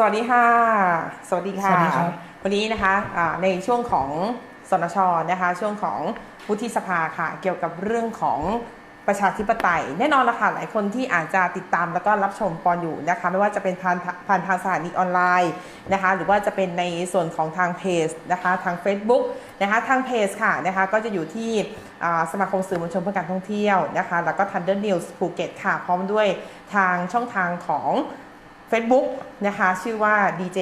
สวัสดีค่ะ สวัสดีค่ะสวัสดีครับวันนี้นะคะอ่าในช่วงของสนชนะคะช่วงของวุฒิสภาค่ะ เกี่ยวกับเรื่องของประชาธิปไตย แน่นอนละค่ะหลายคนที่อาจจะติดตามแล้วก็รับชมปอนอยู่นะคะไม่ว่าจะเป็นผ่านผ่านทางสถานีออนไลน์นะคะหรือว่าจะเป็นในส่วนของทางเพจนะคะทาง Facebook นะคะทางเพจค่ะนะคะก็จะอยู่ที่อ่าสมาคมสื่อมวลชนเพื่อการท่องเที่ยวนะคะแล้วก็ Thunder News ภูเก็ตค่ะพร้อมด้วยทางช่องทางของ Facebook นะคะ ชื่อว่า DJ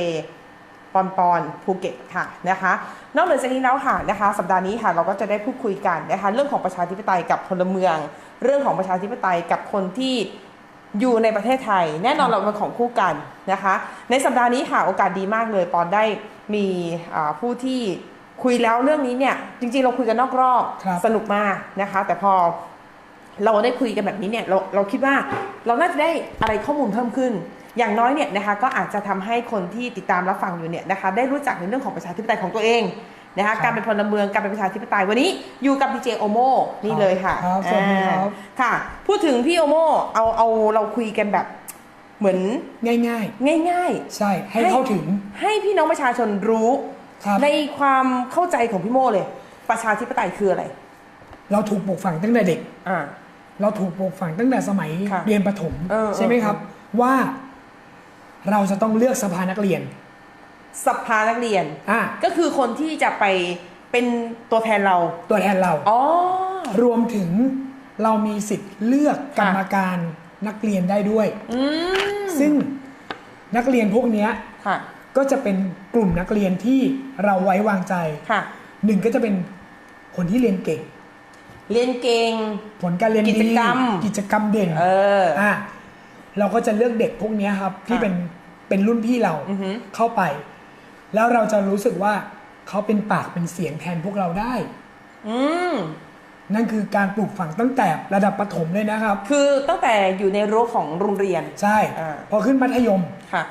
ปอนปอนภูเก็ตค่ะนะคะนอกเหนือจากนี้แล้วค่ะนะคะสัปดาห์นี้ค่ะเราก็จะได้พูดคุยกันนะคะเรื่องของประชาธิปไตยกับพลเมือง เรื่องของประชาธิปไตยกับคนที่อยู่ในประเทศไทย แน่นอนเราเป็นของคู่กันนะคะในสัปดาห์นี้ค่ะโอกาสดีมากเลยปอนได้มีอ่าผู้ที่คุยแล้วเรื่องนี้เนี่ยจริงๆเราคุยกันนอกรอบครับสนุกมากนะคะ แต่พอเราได้คุยกันแบบนี้เนี่ยเราเราคิดว่าเราน่าจะได้อะไรข้อมูลเพิ่มขึ้น อย่างน้อยเนี่ยนะคะก็อาจจะทำให้คนที่ติดตามรับฟังอยู่เนี่ยนะคะได้รู้จักในเรื่องของประชาธิปไตยของตัวเองนะคะครับการเป็นพลเมืองการเป็นประชาธิปไตยวันนี้อยู่กับดีเจโอโมนี่เลยค่ะครับสวัสดีครับอ่าค่ะ พูดถึงพี่โอโมเอาเอาเราคุยกันแบบเหมือนง่ายง่ายๆใช่ให้เข้าถึงๆให้พี่น้องประชาชนรู้ครับในความเข้าใจของพี่โมเลย ประชาธิปไตยคืออะไร เราถูกปลูกฝังตั้งแต่เด็กอ่าเราถูกปลูกฝังตั้งแต่สมัยค่ะเรียนประถมเออใช่ไหมครับ ว่า เราจะต้องเลือกสภานักเรียน สภานักเรียนอะก็คือคนที่จะไปเป็นตัวแทนเราตัวแทนเรา อ๋อ รวมถึงเรามีสิทธิ์เลือกกรค่ะรมการนักเรียนได้ด้วย อืมซึ่งนักเรียนพวกเนี้ยค่ะ ก็จะเป็นกลุ่มนักเรียนที่เราไว้วางใจค่ะ หนึ่งก็จะเป็นคนที่เรียนเก่ง เรียนเก่ง ผลการเรียนกิจดีกรรม กิจกรรมเด่นเออ อะเราก็จะเลือกเด็กพวกเนี้ยครับ ที่เป็น เป็นรุ่นพี่เราอือหือเข้าไป แล้วเราจะรู้สึกว่าเขาเป็นปากเป็นเสียงแทนพวกเราได้ อืมนั่นคือการปลูกฝังตั้งแต่ระดับประถมเลยนะครับ คือตั้งแต่อยู่ในรั้วของโรงเรียน ใช่อ่าพอขึ้นมัธยมค่ะ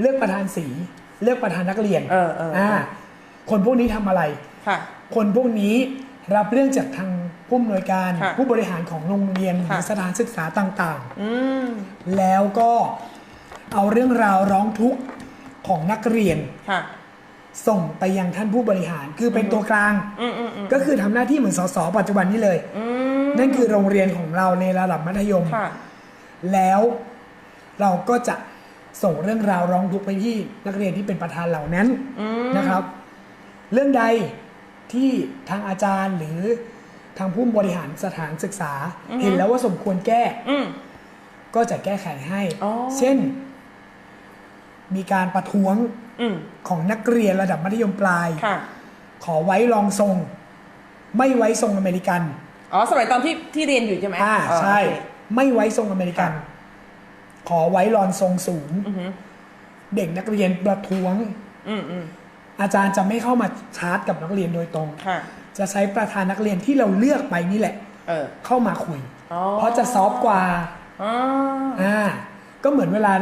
เลือกประธานสีเลือกประธานนักเรียน เออเออเออคนพวกนี้ทำอะไรค่ะ คนพวกนี้รับเรื่องจากทางผู้อำนวยการค่ะผู้บริหารของโรงเรียนหค่ะรือสถานศึกษาต่างอืมๆแล้วก็ เอาเรื่องราวร้องทุกข์ของนักเรียน ค่ะ ส่งไปยังท่านผู้บริหาร คือเป็นตัวกลาง อืมอืมอืมก็คือทำหน้าที่เหมือนสสปัจจุบันนี้เลย อืมนั่นคือโรงเรียนของเราในระดับมัธยม ค่ะ แล้วเราก็จะส่งเรื่องราวร้องทุกข์ไปที่นักเรียนที่เป็นประธานเหล่านั้นอืมนะครับ เรื่องใดที่ทางอาจารย์หรือทางผู้บริหารสถานศึกษา เห็นแล้วว่าสมควรแก้ อืม ก็จะแก้ไขให้ อ๋อ เช่น มีการประท้วงอืมของนักเรียนระดับมัธยมปลายค่ะขอไว้รองทรง ไม่ไว้ทรงอเมริกัน อ๋อสมัยตอนที่ที่เรียนอยู่ใช่ไหมอ่าอ๋อใช่โอเคไม่ไว้ทรงอเมริกันค่ะขอไว้รอนทรงสูงอือหือเด็กนักเรียนประท้วงอืมอืมอาจารย์จะไม่เข้ามาชาร์จกับนักเรียนโดยตรงค่ะจะใช้ประธานนักเรียนที่เราเลือกไปนี่แหละเออเข้ามาคุยอ๋อเพราะจะซอฟต์กว่าอ๋ออ่าก็เหมือนเวลา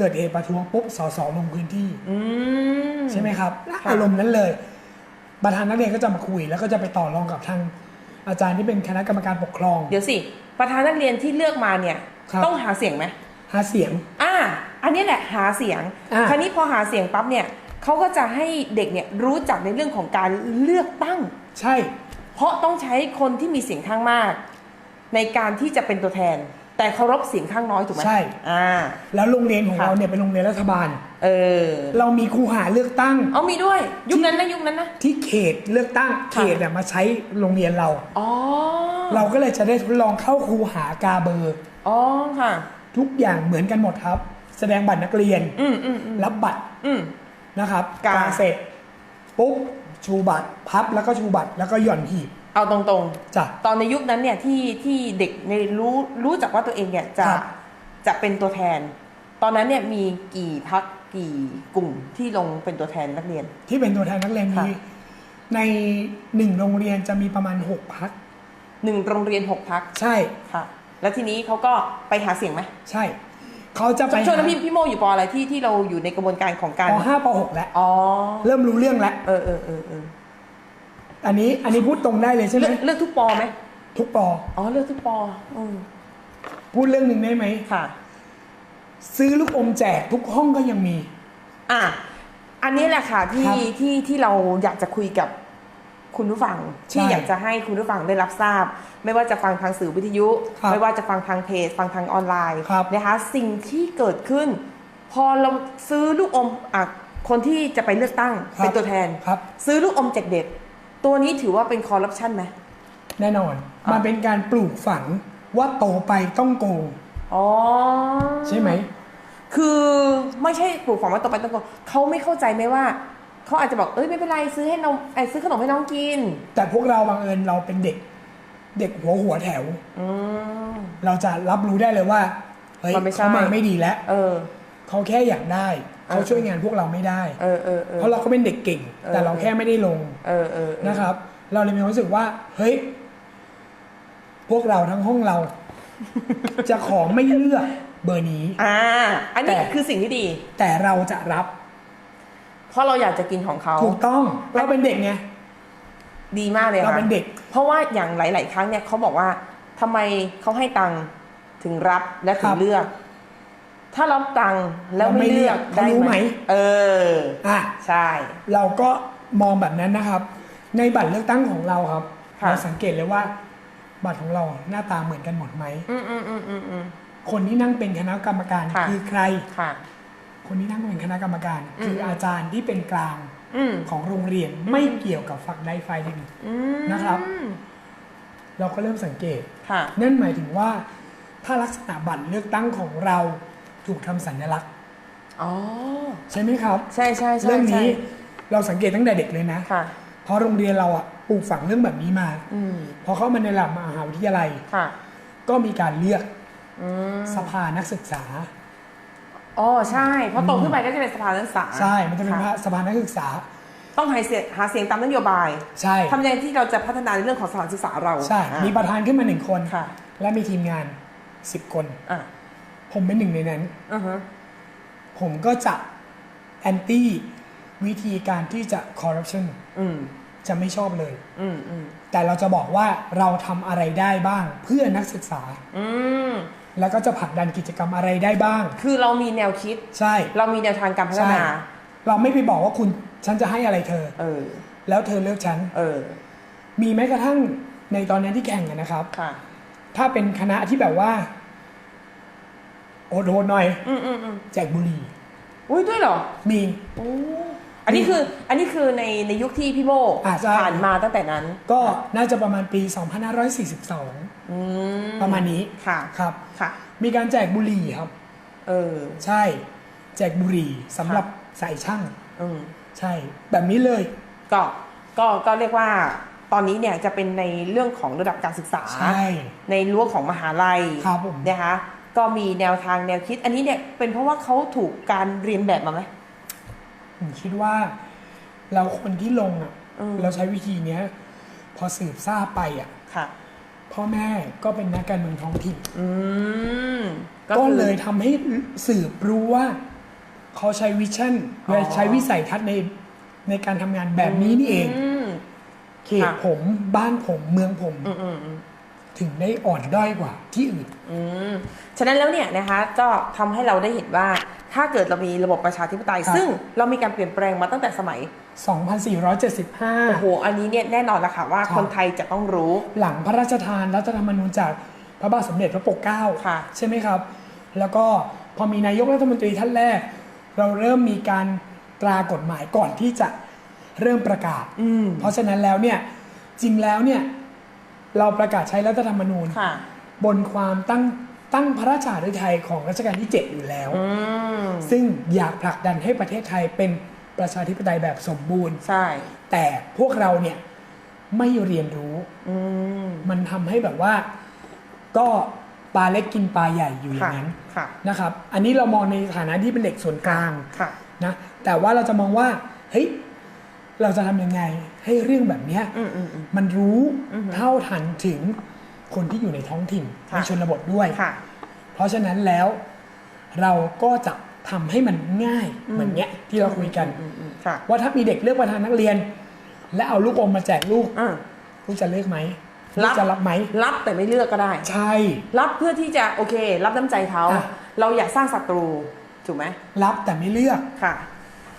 เกิดเหตุประท้วงปุ๊บสสลงพื้นที่อืมใช่ไหมครับค่ะอารมณ์นั้นเลย ประธานนักเรียนก็จะมาคุย แล้วก็จะไปต่อรองกับทางอาจารย์ที่เป็นคณะกรรมการปกครอง เดี๋ยวสิ ประธานนักเรียนที่เลือกมาเนี่ยครับต้องหาเสียงไหมหาเสียง อ่า อันนี้แหละหาเสียงอ่าคราวนี้พอหาเสียงปั๊บเนี่ยเขาก็จะให้เด็กเนี่ยรู้จักในเรื่องของการเลือกตั้ง ใช่ เพราะต้องใช้คนที่มีเสียงข้างมาก ในการที่จะเป็นตัวแทน แต่เคารพเสียงข้างน้อยถูกไหมใช่ อ่า แล้วโรงเรียนของค่ะเราเนี่ยเป็นโรงเรียนรัฐบาล เออ เรามีครูหาเลือกตั้ง เอามีด้วย ยุคนั้นนะยุคนั้นนะ ที่เขตเลือกตั้งเขค่ะตเนี่ยมาใช้โรงเรียนเรา อ๋อ เราก็เลยจะได้ทดลองเข้าครูหากาเบอร์ อ๋อค่ะ ทุกอย่างเหมือนกันหมดครับ แสดงบัตรนักเรียน อืมอืมอืมรับบัตร อืมนะครับ กาเสร็จปุ๊บชูบัตรพับแล้วก็ชูบัตรแล้วก็หย่อนหีบ เอาตรงจ้ะๆตอนในยุคนั้นเนี่ยที่ที่เด็กในรู้รู้จักว่าตัวเองเนี่ยจะครับจะเป็นตัวแทน ตอนนั้นเนี่ยมีกี่พักกี่กลุ่มที่ลงเป็นตัวแทนนักเรียน ที่เป็นตัวแทนนักเรียนค่ะมีในหนึ่งโรงเรียนจะมีประมาณหกพัก หนึ่งโรงเรียนหกพักใช่ค่ะ แล้วทีนี้เขาก็ไปหาเสียงไหมใช่ เขาจะไปช่วงนั้นพี่พี่โมอยู่ปออะไรที่ที่เราอยู่ในกระบวนการของการปห้าปหกแล้ว อ๋อเริ่มรู้เรื่องแล้ว เออเออเออเออ อันนี้อันนี้พูดตรงได้เลยใช่ไหมเลือกเลือกทุกปอไหมทุกปอ อ๋อเลือกทุกปออืมพูดเรื่องหนึ่งได้ไหม ค่ะ ซื้อลูกอมแจกทุกห้องก็ยังมี อะอันนี้แหละค่ะที่ครับที่ที่เราอยากจะคุยกับคุณผู้ฟัง ที่ใช่อยากจะให้คุณผู้ฟังได้รับทราบ ไม่ว่าจะฟังทางสื่อวิทยุ ครับไม่ว่าจะฟังทางเพจฟังทางออนไลน์ครับนะคะสิ่งที่เกิดขึ้น พอเราซื้อลูกอมอะคนที่จะไปเลือกตั้งครับเป็นตัวแทน ครับ ซื้อลูกอมแจกเด็ก ตัวนี้ถือว่าเป็นคอร์รัปชันไหม แน่นอนอะมันเป็นการปลูกฝังว่าโตไปต้องโกงอ๋อ ใช่ไหม คือไม่ใช่ปลูกฝังว่าต่อไปต้องโกงเขาไม่เข้าใจไหมว่าเขาอาจจะบอกเอ้ยไม่เป็นไรซื้อให้นมไอ้ยซื้อขนมให้น้องกิน แต่พวกเราบังเอิญเราเป็นเด็ก เด็กหัวหัวแถวอืมเราจะรับรู้ได้เลยว่าเฮ้ยมันไม่ใช่เขามาไม่ดีแล้วเออเขาแค่อยากได้ เขาเออช่วยงานพวกเราไม่ได้เออเออเออเพราะเราก็เป็นเด็กเก่งเออแต่เราแค่ไม่ได้ลงเออเออเออนะครับ เราเลยมีความรู้สึกว่า เฮ้ย พวกเราทั้งห้องเรา จะขอไม่เลือกเบอร์นี้ อ่า อันนี้แต่คือสิ่งที่ดี แต่เราจะรับ เพราะเราอยากจะกินของเขาถูกต้องเราเป็นเด็กไงดีมากเลยเราค่ะเป็นเด็ก เพราะว่าอย่างหลาย ๆ ครั้งเนี่ยเขาบอกว่าทำไมเขาให้ตังค์ถึงรับและถึครังบเลือก ถ้ารับตังค์แล้วเราไม่ไม่เลือกเลือกได้เขารู้ไหไหมมเอออะใช่ เราก็มองแบบนั้นนะครับ ในบัตรเลือกตั้งของเราครับค่ะเราสังเกตเลยว่า บัตรของเราหน้าตาเหมือนกันหมดไหมอืมอืมอืมอืมอืมคนที่นั่งเป็นคณะกรรมการค่ะคือใครค่ะคนที่นั่งเป็นคณะกรรมการอืมคืออาจารย์ที่เป็นกลางอืมของโรงเรียนไม่เกี่ยวกับฝักใดฝ่ายหนึ่งอืมนะครับ เราก็เริ่มสังเกตค่ะนั่นหมายถึงว่า ถ้าลักษณะบัตรเลือกตั้งของเรา ถูกทำสัญลักษณ์ อ๋อ ใช่ไหมครับ ใช่ใช่ใช่เรื่องนี้ใช่เราสังเกตตั้งแต่เด็กเลยนะค่ะ เพราะโรงเรียนเราอะปลูกฝังเรื่องแบบนี้มา อืม พอเข้ามาในระดับมหาวิทยาลัย ค่ะ ก็มีการเลือกอืม สภานักศึกษา อ๋อ ใช่เพราะโตขึ้นไปก็จะเป็นสภานักศึกษาใช่ มันจะเป็นค่สภานักศึกษา ต้องหาเสียงหาเสียงตามนโยบายใช่ ทำยังไงที่เราจะพัฒนาในเรื่องของสถานศึกษาเราใช่ อะ มีประธานขึ้นมาหนึ่งคน ค่ะ และมีทีมงาน 10 คน อะ ผมเป็นหนึ่งในนั้นอือฮะ ผมก็จะแอนตี้วิธีการที่จะคอร์รัปชันอืม จะไม่ชอบเลย อืม อืม แต่เราจะบอกว่าเราทำอะไรได้บ้างเพื่อนักศึกษา อืม แล้วก็จะผลักดันกิจกรรมอะไรได้บ้าง คือเรามีแนวคิด ใช่ เรามีแนวทางการพัฒใช่นาเราไม่ไปบอกว่าคุณฉันจะให้อะไรเธอ เออ แล้วเธอเลือกฉัน เออ มีแม้กระทั่งในตอนนั้นที่แข่งกันนะครับ ค่ะ ถ้าเป็นคณะที่แบบว่า โอดโหดหน่อย อืมอืมอืมแจกบุหรี่อุ้ยด้วยเหรอมีโอ้อันนี้คืออันนี้คือในในยุคที่พี่โมอ่าใช่ ผ่านมาตั้งแต่นั้นก็น่าจะประมาณปี 2542 อืมประมาณนี้ค่ะครับ ค่ะ มีการแจกบุหรี่ครับ เออ ใช่ แจกบุหรี่สำหรับสายช่าง อืม ใช่ แบบนี้เลย ก็ก็ก็เรียกว่าตอนนี้เนี่ยจะเป็นในเรื่องของระดับการศึกษาใช่ ในรั้วของมหาลัยครับผม นะคะ ก็มีแนวทางแนวคิด อันนี้เนี่ยเป็นเพราะว่าเขาถูกการเรียนแบบมาไหมผมคิดว่า เราคนที่ลงอะอืมเราใช้วิธีเนี้ย พอสืบทราบไปอะค่ะ พ่อแม่ก็เป็นนักการเมืองท้องถิ่นอืมก็คือเลยทำให้สืบรู้ว่า เขาใช้วิชั่นอ๋อใช้วิสัยทัศน์ในในการทำงานแบบนี้นี่เองมเขตค่ะผมบ้านผมเมืองผมอืมอืมอืม ถึงได้อ่อนด้อยกว่าที่อื่นอืมฉะนั้นแล้วเนี่ยนะคะก็ทำให้เราได้เห็นว่าถ้าเกิดเรามีระบบประชาธิปไตยครับซึ่งเรามีการเปลี่ยนแปลงมาตั้งแต่สมัยโอ้โห2475อันนี้เนี่ยแน่นอนละค่ะว่าครับคนไทยจะต้องรู้ หลังพระราชทานรัฐธรรมนูญจากพระบาทสมเด็จพระปกเกล้าค่ะใช่ไหมครับ แล้วก็พอมีนายกรัฐมนตรีท่านแรก เราเริ่มมีการตรากฎหมายก่อนที่จะเริ่มประกาศอืมเพราะฉะนั้นแล้วเนี่ยจริงแล้วเนี่ย เราประกาศใช้รัฐธรรมนูญ ค่ะ บนความตั้งตั้งพระราชาฤทัยของรัชกาลที่ 7 อยู่แล้ว อืม ซึ่งอยากผลักดันให้ประเทศไทยเป็นประชาธิปไตยแบบสมบูรณ์ ใช่ แต่พวกเราเนี่ยไม่เรียนรู้ อืม มันทำให้แบบว่าก็ปลาเล็กกินปลาใหญ่อยู่อย่าค่ะ งนั้นค่ะ นะครับ อันนี้เรามองในฐานะที่เป็นเด็กส่วนกลางค่ะ นะ แต่ว่าเราจะมองว่าเฮ้ย เราจะทำยังไงให้เรื่องแบบเนี้ยอืมอืมอืมมันรู้อือฮึเท่าทันถึงคนที่อยู่ในท้องถิ่นค่ะในชนบทด้วยค่ะเพราะฉะนั้นแล้วเราก็จะทำให้มันง่ายอืมเหมือนเนี้ยที่เราคุยกันอืมอืมค่ะว่าถ้ามีเด็กเลือกประธานนักเรียน และเอาลูกอมมาแจกลูกอืมลูกจะเลือกไหมรับลูกจะรับไหมรับแต่ไม่เลือกก็ได้ ใช่ รับเพื่อที่จะโอเค รับน้ำใจเขาอะเราอยากสร้างศัตรูถูกไหมรับแต่ไม่เลือกค่ะ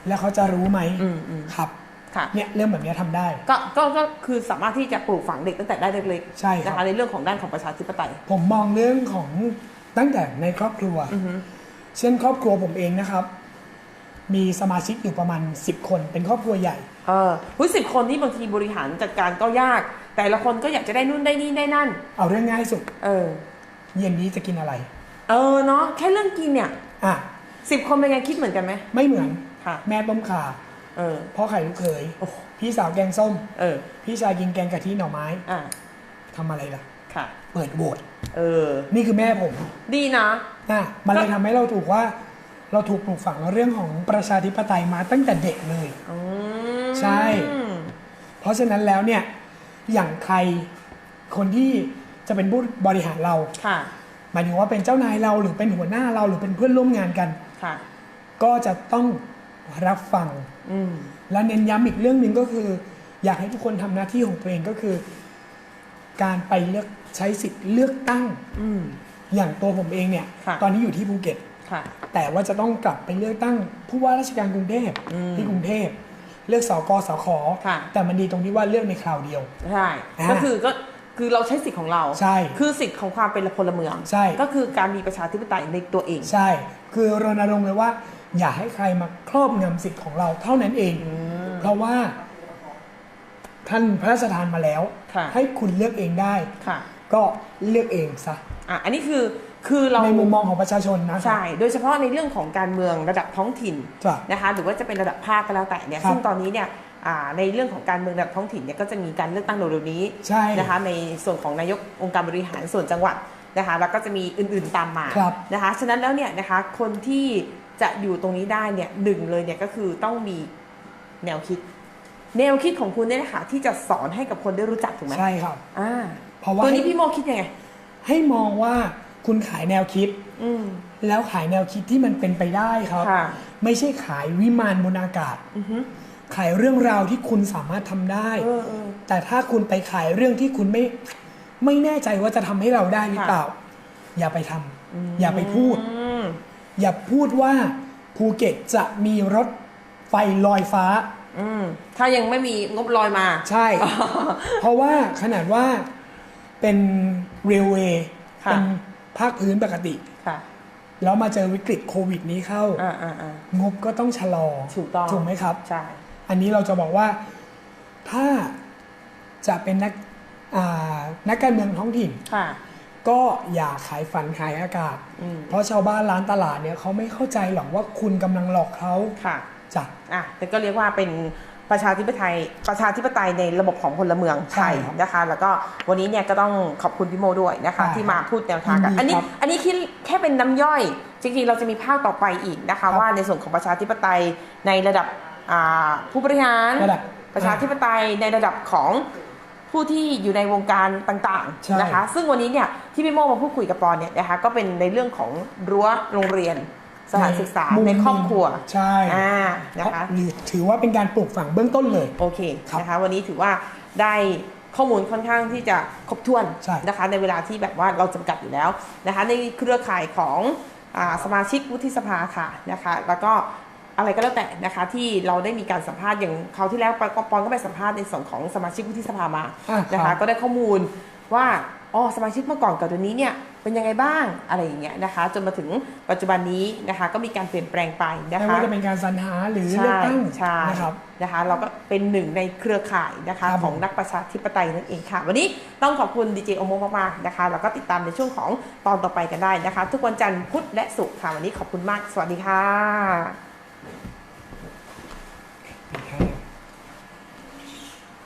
แล้วเขาจะรู้ไหมอืมอืมครับ ค่ะ เนี่ยเรื่องแบบเนี้ยทำได้ ก็ก็ก็คือสามารถที่จะปลูกฝังเด็กตั้งแต่ได้เล็กๆใช่ครับนะคะในเรื่องของด้านของประชาธิปไตย ผมมองเรื่องของตั้งแต่ในครอบครัวอือฮึเช่นครอบครัวผมเองนะครับ มีสมาชิกอยู่ประมาณ 10 คน เป็นครอบครัวใหญ่ เออหุ้ยสิบคนที่บางทีบริหารจัดการก็ยาก แต่ละคนก็อยากจะได้นู่นได้นี่ได้นั่น เอาเรื่องง่ายสุด เออ เย็นนี้จะกินอะไร เออเนาะแค่เรื่องกินเนี่ย อะสิบคนเป็นไงคิดเหมือนกันไหมไม่เหมือนค่ะ แม่ต้มข่า เออ พ่อไข่ลูกเขยโอ้โห พี่สาวแกงส้ม เออ พี่ชายกินแกงกะทิหน่อไม้อะ ทำอะไรล่ะ ค่ะ เปิดโหวตเออ นี่คือแม่ผมดีนะอะมันเลยทำให้เราถูกว่า เราถูกปลูกฝังเรื่องของประชาธิปไตยมาตั้งแต่เด็กเลย อืมใช่ เพราะฉะนั้นแล้วเนี่ย อย่างใครคนที่จะเป็นผู้บริหารเรา ค่ะ หมายถึงว่าเป็นเจ้านายเราหรือเป็นหัวหน้าเราหรือเป็นเพื่อนร่วมงานกัน ค่ะ ก็จะต้อง รับฟังอืมและเน้นย้ำอีกเรื่องหนึ่งก็คือ อยากให้ทุกคนทำหน้าที่ของตัวเองก็คือ การไปเลือกใช้สิทธิ์เลือกตั้งอืมอย่างตัวผมเองเนี่ยค่ะตอนนี้อยู่ที่ภูเก็ตค่ะแต่ว่าจะต้องกลับไปเลือกตั้งผู้ว่าราชการกรุงเทพอืมที่กรุงเทพเลือกสกสขค่ะแต่มันดีตรงที่ว่าเลือกในคราวเดียวใช่อ่าก็คือก็คือเราใช้สิทธิ์ของเราใช่คือสิทธิ์ของความเป็นพลเมืองใช่ก็คือการมีประชาธิปไตยในตัวเอง ใช่ คือรณรงค์เลยว่า อย่าให้ใครมาครอบงำสิทธิ์ของเราเท่านั้นเอง เพราะว่า ท่านพระราชทานมาแล้วค่ะให้คุณเลือกเองได้ค่ะก็เลือกเองซะอะอันนี้คือคือเราในมุมมองของประชาชนนะใช่ โดยเฉพาะในเรื่องของการเมืองระดับท้องถิ่นจ้ะนะคะ หรือว่าจะเป็นระดับภาคก็แล้วแต่เนี่ยครับซึ่งตอนนี้เนี่ยอ่าในเรื่องของการเมืองระดับท้องถิ่นเนี่ยก็จะมีการเลือกตั้งเร็วๆนี้ใช่นะคะ ในส่วนของนายกองค์การบริหารส่วนจังหวัดนะคะ แล้วก็จะมีอื่นๆตามมาครับนะคะ ฉะนั้นแล้วเนี่ยนะคะคนที่ จะอยู่ตรงนี้ได้เนี่ยหนึ่งเลยเนี่ยก็คือต้องมีแนวคิด แนวคิดของคุณเนี่ยนะคะที่จะสอนให้กับคนได้รู้จักถูกไหมใช่ครับ อ่าเพราะว่าตัวนี้พี่โมคิดยังไง ให้มองว่าคุณขายแนวคิด อืมแล้วขายแนวคิดที่มันเป็นไปได้ครับค่ะไม่ใช่ขายวิมานบนอากาศอือฮึขายเรื่องราวที่คุณสามารถทำได้เออเออแต่ถ้าคุณไปขายเรื่องที่คุณไม่ไม่แน่ใจว่าจะทำให้เราได้หรือเปล่า อย่าไปทำอย่าไปพูด อืมอย่าพูดว่าภูเก็ตจะมีรถไฟลอยฟ้า อืมถ้ายังไม่มีงบลอยมา ใช่ เพราะว่าขนาดว่าเป็นเรลเวย์ค่ะเป็นภาคพื้นปกติค่ะแล้วมาเจอวิกฤตโควิดนี้เข้าอ่าอ่าอ่างบก็ต้องชะลอ ถูกต้อง ถูกไหมครับ ใช่ อันนี้เราจะบอกว่าถ้าจะเป็นนักอ่านักการเมืองท้องถิ่นค่ะ ก็อย่าขายฝันขายอากาศอืมเพราะชาวบ้านร้านตลาดเนี่ยเขาไม่เข้าใจหรอกว่าคุณกำลังหลอกเขาค่ะจ้ะอะแต่ก็เรียกว่าเป็นประชาธิปไตยประชาธิปไตยในระบบของพลเมืองไทยใช่ครับนะคะ แล้วก็วันนี้เนี่ยก็ต้องขอบคุณพี่โมด้วยนะคะใช่ที่มาพูดแนวทางกันยินดีอันนี้ครับอันนี้คิดแค่เป็นน้ำย่อย จริงๆ เราจะมีภาคต่อไปอีกนะครัคะบว่าในส่วนของประชาธิปไตยในระดับอ่าผู้บริหารระดับประชาธิปไตยในระดับของ ผู้ที่อยู่ในวงการต่างใช่ ๆนะคะ ซึ่งวันนี้เนี่ยที่พี่โมมาพูดคุยกับปอนเนี่ยนะคะก็เป็นในเรื่องของรั้วโรงเรียนสถานศึกษามุมในครอบครัวใช่อ่านะคะหรือถือว่าเป็นการปลูกฝังเบื้องต้นเลย โอเคครับนะคะวันนี้ถือว่าได้ข้อมูลค่อนข้างที่จะครบถ้วนใช่ นะคะในเวลาที่แบบว่าเราจำกัดอยู่แล้วนะคะในเครือข่ายของอาสมาชิกวุฒิสภาค่ะนะคะแล้วก็ อะไรก็แล้วแต่นะคะที่เราได้มีการสัมภาษณ์อย่างคราวที่แล้วปอนปอนก็ไปสัมภาษณ์ในส่วนของสมาชิกวุฒิสภามาอ่านะครัคะบก็ได้ข้อมูลว่าอ๋อสมาชิกเมื่อก่อนกับเดี๋ยวนี้เนี่ยเป็นยังไงบ้างอะไรอย่างเงี้ยนะคะ จนมาถึงปัจจุบันนี้นะคะก็มีการเปลี่ยนแปลงไปนะไม่คะ ว่าจะเป็นการสรรหาหรือเลือกตั้งใช่นะครับ นะคะเราก็เป็นหนึ่งในเครือข่ายนะคะครับผม ของนักประชาธิปไตยนั่นเองค่ะ วันนี้ต้องขอบคุณดีเจโอโมมากๆนะคะแล้วก็ติดตามในช่วงของตอนต่อไปกันได้นะคะ ทุกวันจันทร์พุธและศุกร์ค่ะ วันนี้ขอบคุณมาก สวัสดีค่ะ ครับ